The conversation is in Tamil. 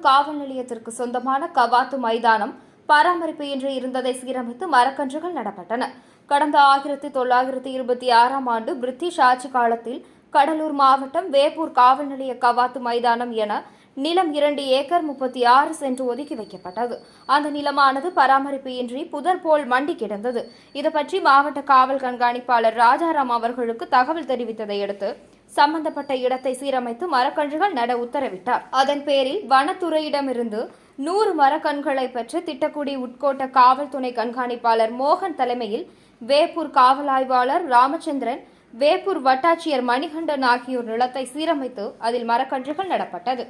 காவல் நிலையத்திற்கு சொந்தமான கவாத்து மைதானம் பராமரிப்பு இன்றி இருந்ததை சீரமைத்து மரக்கன்றுகள் நடப்பட்டன. கடந்த ஆயிரத்தி தொள்ளாயிரத்தி இருபத்தி ஆறாம் ஆண்டு பிரிட்டிஷ் ஆட்சி காலத்தில் கடலூர் மாவட்டம் வேப்பூர் காவல் நிலைய கவாத்து மைதானம் என நிலம் இரண்டு ஏக்கர் முப்பத்தி ஆறு சென்று ஒதுக்கி வைக்கப்பட்டது. அந்த நிலமானது பராமரிப்பு இன்றி புதர் போல் மண்டி கிடந்தது. இது பற்றி மாவட்ட காவல் கண்காணிப்பாளர் ராஜாராம் அவர்களுக்கு தகவல் தெரிவித்ததை அடுத்து சம்பந்தப்பட்ட இடத்தை சீரமைத்து மரக்கன்றுகள் நட உத்தரவிட்டார். அதன் பேரில் வனத்துறையிடமிருந்து நூறு மரக்கன்றுகளை பெற்று திட்டக்குடி உட்கோட்ட காவல் துணை கண்காணிப்பாளர் மோகன் தலைமையில் வேப்பூர் காவல் ஆய்வாளர் ராமச்சந்திரன் வேப்பூர் வட்டாட்சியர் மணிகண்டன் ஆகியோர் நிலத்தை சீரமைத்து அதில் மரக்கன்றுகள் நடப்பட்டது.